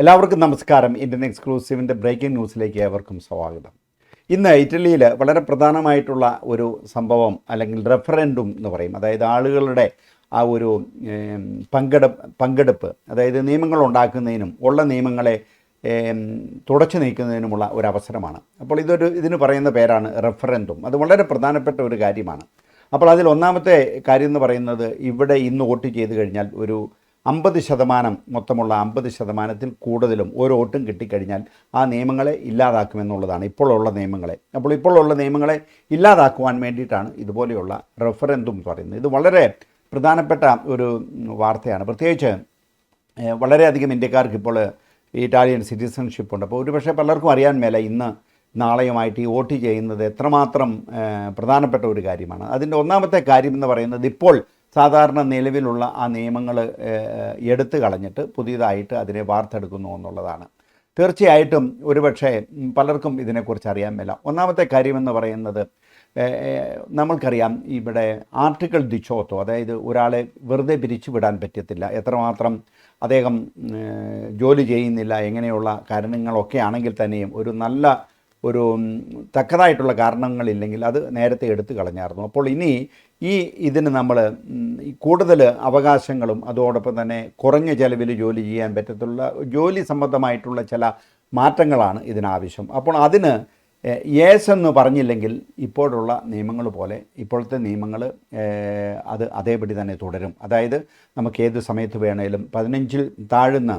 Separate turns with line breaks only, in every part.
എല്ലാവർക്കും നമസ്കാരം. Indian എക്സ്ക്ലൂസീവിന്റെ breaking ന്യൂസിലേക്ക് ഏവർക്കും സ്വാഗതം. ഇന്ന് ഇറ്റലിയിൽ വളരെ പ്രധാനമായിട്ടുള്ള ഒരു സംഭവം അല്ലെങ്കിൽ റെഫറൻഡും എന്ന് പറയും. അതായത് ആളുകളുടെ ആ ഒരു പങ്കെടു പങ്കെടുപ്പ് അതായത് നിയമങ്ങൾ ഉണ്ടാക്കുന്നതിനും ഉള്ള നിയമങ്ങളെ തുടച്ചു നീക്കുന്നതിനുമുള്ള ഒരു അവസരമാണ്. അപ്പോൾ ഇതൊരു ഇതിന് പറയുന്ന പേരാണ് റെഫറൻഡും. അത് വളരെ പ്രധാനപ്പെട്ട ഒരു കാര്യമാണ്. അപ്പോൾ അതിൽ ഒന്നാമത്തെ കാര്യം എന്ന് പറയുന്നത് ഇവിടെ ഇന്ന് വോട്ട് ചെയ്ത് കഴിഞ്ഞാൽ ഒരു അമ്പത് ശതമാനം മൊത്തമുള്ള അമ്പത് ശതമാനത്തിൽ കൂടുതലും ഒരു വോട്ടും കിട്ടിക്കഴിഞ്ഞാൽ ആ നിയമങ്ങളെ ഇല്ലാതാക്കുമെന്നുള്ളതാണ് ഇപ്പോഴുള്ള നിയമങ്ങളെ. അപ്പോൾ ഇപ്പോഴുള്ള നിയമങ്ങളെ ഇല്ലാതാക്കുവാൻ വേണ്ടിയിട്ടാണ് ഇതുപോലെയുള്ള റെഫറൻഡും എന്ന് പറയുന്നത്. ഇത് വളരെ പ്രധാനപ്പെട്ട ഒരു വാർത്തയാണ്. പ്രത്യേകിച്ച് വളരെയധികം ഇന്ത്യക്കാർക്ക് ഇപ്പോൾ ഇറ്റാലിയൻ സിറ്റിസൺഷിപ്പ് ഉണ്ട്. അപ്പോൾ ഒരുപക്ഷെ പലർക്കും അറിയാൻ മേല ഇന്ന് നാളെയുമായിട്ട് ഈ വോട്ട് ചെയ്യുന്നത് എത്രമാത്രം പ്രധാനപ്പെട്ട ഒരു കാര്യമാണ്. അതിന്റെ ഒന്നാമത്തെ കാര്യം എന്ന് പറയുന്നത് ഇപ്പോൾ സാധാരണ നിലവിലുള്ള ആ നിയമങ്ങൾ എടുത്തു കളഞ്ഞിട്ട് പുതിയതായിട്ട് അതിനെ വാർത്തെടുക്കുന്നു എന്നുള്ളതാണ്. തീർച്ചയായിട്ടും ഒരുപക്ഷെ പലർക്കും ഇതിനെക്കുറിച്ച് അറിയാൻ മേല. ഒന്നാമത്തെ കാര്യമെന്ന് പറയുന്നത് നമ്മൾക്കറിയാം ഇവിടെ ആർട്ടിക്കിൾ ദിച്ചോത്തോ അതായത് ഒരാളെ വെറുതെ പിരിച്ചു വിടാൻ പറ്റത്തില്ല. എത്രമാത്രം അദ്ദേഹം ജോലി ചെയ്യുന്നില്ല എങ്ങനെയുള്ള കാരണങ്ങളൊക്കെ ആണെങ്കിൽ തന്നെയും ഒരു നല്ല ഒരു തക്കതായിട്ടുള്ള കാരണങ്ങളില്ലെങ്കിൽ അത് നേരത്തെ എടുത്തു കളഞ്ഞായിരുന്നു. അപ്പോൾ ഇനി ഈ ഇതിന് നമ്മൾ കൂടുതൽ അവകാശങ്ങളും അതോടൊപ്പം തന്നെ കുറഞ്ഞ ചിലവിൽ ജോലി ചെയ്യാൻ പറ്റത്തുള്ള ജോലി സംബന്ധമായിട്ടുള്ള ചില മാറ്റങ്ങളാണ് ഇതിനാവശ്യം. അപ്പോൾ അതിന് യേസ് എന്ന് പറഞ്ഞില്ലെങ്കിൽ ഇപ്പോഴുള്ള നിയമങ്ങൾ പോലെ ഇപ്പോഴത്തെ നിയമങ്ങൾ അത് അതേപടി തന്നെ തുടരും. അതായത് നമുക്ക് ഏത് സമയത്ത് വേണേലും പതിനഞ്ചിൽ താഴുന്ന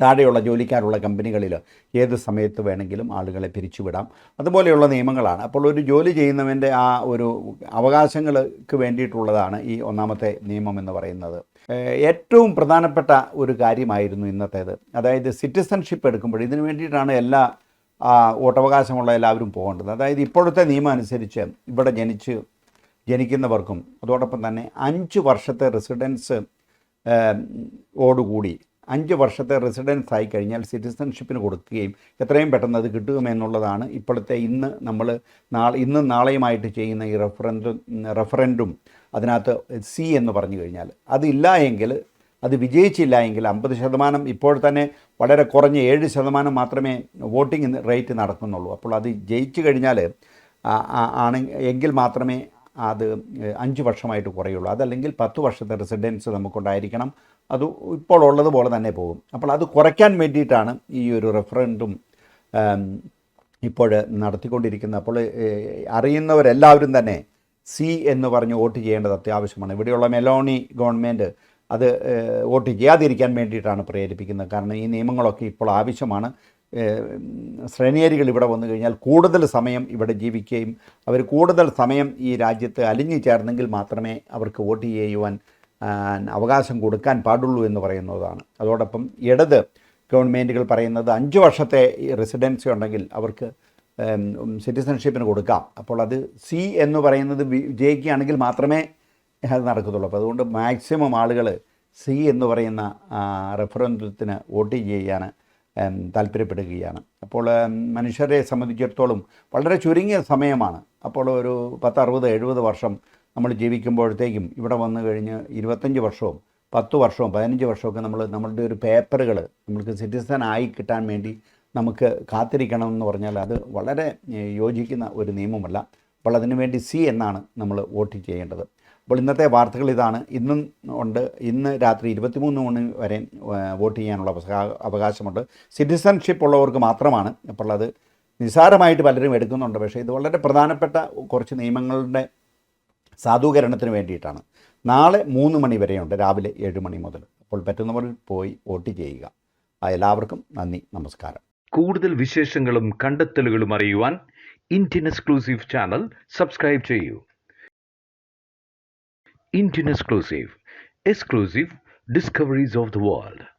താഴെയുള്ള ജോലിക്കാരുള്ള കമ്പനികളിൽ ഏത് സമയത്ത് വേണമെങ്കിലും ആളുകളെ പിരിച്ചുവിടാം. അതുപോലെയുള്ള നിയമങ്ങളാണ്. അപ്പോൾ ഒരു ജോലി ചെയ്യുന്നവന്റെ ആ ഒരു അവകാശങ്ങൾക്ക് വേണ്ടിയിട്ടുള്ളതാണ് ഈ ഒന്നാമത്തെ നിയമം എന്ന് പറയുന്നത്. ഏറ്റവും പ്രധാനപ്പെട്ട ഒരു കാര്യമായിരുന്നു ഇന്നത്തേത്. അതായത് സിറ്റിസൺഷിപ്പ് എടുക്കുമ്പോൾ ഇതിനു വേണ്ടിയിട്ടാണ് എല്ലാ വോട്ടവകാശമുള്ള എല്ലാവരും പോകേണ്ടത്. അതായത് ഇപ്പോഴത്തെ നിയമം അനുസരിച്ച് ഇവിടെ ജനിച്ച് ജനിക്കുന്നവർക്കും അതോടൊപ്പം തന്നെ അഞ്ച് വർഷത്തെ റെസിഡൻസ് ഓടുകൂടി അഞ്ച് വർഷത്തെ റെസിഡൻസ് ആയി കഴിഞ്ഞാൽ സിറ്റിസൺഷിപ്പിന് കൊടുക്കുകയും എത്രയും പെട്ടെന്ന് അത് കിട്ടുമെന്നുള്ളതാണ് ഇപ്പോഴത്തെ ഇന്ന് നമ്മൾ നാളെ ഇന്നും നാളെയുമായിട്ട് ചെയ്യുന്ന ഈ റെഫറൻഡും റെഫറൻഡും അതിനകത്ത് സി എന്ന് പറഞ്ഞു കഴിഞ്ഞാൽ. അതില്ല എങ്കിൽ അത് വിജയിച്ചില്ല എങ്കിൽ അമ്പത് ശതമാനം ഇപ്പോൾ തന്നെ വളരെ കുറഞ്ഞ ഏഴ് ശതമാനം മാത്രമേ വോട്ടിംഗ് റേറ്റ് നടക്കുന്നുള്ളൂ. അപ്പോൾ അത് ജയിച്ചു കഴിഞ്ഞാൽ ആണ് എങ്കിൽ മാത്രമേ അത് അഞ്ച് വർഷമായിട്ട് കുറയുള്ളൂ. അതല്ലെങ്കിൽ പത്ത് വർഷത്തെ റെസിഡൻസ് നമുക്കുണ്ടായിരിക്കണം. അത് ഇപ്പോൾ ഉള്ളതുപോലെ തന്നെ പോകും. അപ്പോൾ അത് കുറയ്ക്കാൻ വേണ്ടിയിട്ടാണ് ഈ ഒരു റെഫറൻഡും ഇപ്പോൾ നടത്തിക്കൊണ്ടിരിക്കുന്നത്. അപ്പോൾ അറിയുന്നവരെല്ലാവരും തന്നെ സി എന്ന് പറഞ്ഞ് വോട്ട് ചെയ്യേണ്ടത് അത്യാവശ്യമാണ്. ഇവിടെയുള്ള മെലോണി ഗവൺമെന്റ് അത് വോട്ട് ചെയ്യാതിരിക്കാൻ വേണ്ടിയിട്ടാണ് പ്രേരിപ്പിക്കുന്നത്. കാരണം ഈ നിയമങ്ങളൊക്കെ ഇപ്പോൾ ആവശ്യമാണ്. ശ്രേണിയരികൾ ഇവിടെ വന്നു കഴിഞ്ഞാൽ കൂടുതൽ സമയം ഇവിടെ ജീവിക്കുകയും അവർ കൂടുതൽ സമയം ഈ രാജ്യത്ത് അലിഞ്ഞു ചേർന്നെങ്കിൽ മാത്രമേ അവർക്ക് വോട്ട് ചെയ്യുവാൻ അവകാശം കൊടുക്കാൻ പാടുള്ളൂ എന്ന് പറയുന്നതാണ്. അതോടൊപ്പം ഇടത് ഗവൺമെന്റുകൾ പറയുന്നത് അഞ്ച് വർഷത്തെ റെസിഡൻസി ഉണ്ടെങ്കിൽ അവർക്ക് സിറ്റിസൺഷിപ്പിന് കൊടുക്കാം. അപ്പോൾ അത് സി എന്ന് പറയുന്നത് വിജയിക്കുകയാണെങ്കിൽ മാത്രമേ അത് നടക്കത്തുള്ളൂ. അപ്പോൾ അതുകൊണ്ട് മാക്സിമം ആളുകൾ സി എന്ന് പറയുന്ന റെഫറൻഡത്തിന് വോട്ട് ചെയ്യാൻ താല്പര്യപ്പെടുകയാണ്. അപ്പോൾ മനുഷ്യരെ സംബന്ധിച്ചിടത്തോളം വളരെ ചുരുങ്ങിയ സമയമാണ്. അപ്പോൾ ഒരു പത്ത് അറുപത് എഴുപത് വർഷം നമ്മൾ ജീവിക്കുമ്പോഴത്തേക്കും ഇവിടെ വന്നു കഴിഞ്ഞ് ഇരുപത്തഞ്ച് വർഷവും പത്ത് വർഷവും പതിനഞ്ച് വർഷമൊക്കെ നമ്മൾ നമ്മളുടെ ഒരു പേപ്പറുകൾ നമ്മൾക്ക് സിറ്റിസൺ ആയി കിട്ടാൻ വേണ്ടി നമുക്ക് കാത്തിരിക്കണം എന്ന് പറഞ്ഞാൽ അത് വളരെ യോജിക്കുന്ന ഒരു നിയമമല്ല. അപ്പോൾ അതിനുവേണ്ടി സി എന്നാണ് നമ്മൾ വോട്ട് ചെയ്യേണ്ടത്. അപ്പോൾ ഇന്നത്തെ വാർത്തകൾ ഇതാണ്. ഇന്നും ഉണ്ട്. ഇന്ന് രാത്രി ഇരുപത്തിമൂന്ന് മണി വരെ വോട്ട് ചെയ്യാനുള്ള അവകാ- അവകാശമുണ്ട്. സിറ്റിസൺഷിപ്പ് ഉള്ളവർക്ക് മാത്രമാണ്. അപ്പോൾ അത് നിസ്സാരമായിട്ട് പലരും എടുക്കുന്നുണ്ട്. പക്ഷേ ഇത് വളരെ പ്രധാനപ്പെട്ട കുറച്ച് നിയമങ്ങളുടെ സാധൂകരണത്തിന് വേണ്ടിയിട്ടാണ്. നാളെ മൂന്ന് മണി വരെയുണ്ട്. രാവിലെ ഏഴ് മണി മുതൽ. അപ്പോൾ പറ്റുന്നവർ പോയി വോട്ട് ചെയ്യുക. എല്ലാവർക്കും നന്ദി. നമസ്കാരം.
കൂടുതൽ വിശേഷങ്ങളും കണ്ടെത്തലുകളും അറിയുവാൻ ഇന്ത്യൻ എക്സ്ക്ലൂസീവ് ചാനൽ സബ്സ്ക്രൈബ് ചെയ്യൂ. Indian exclusive exclusive discoveries of the world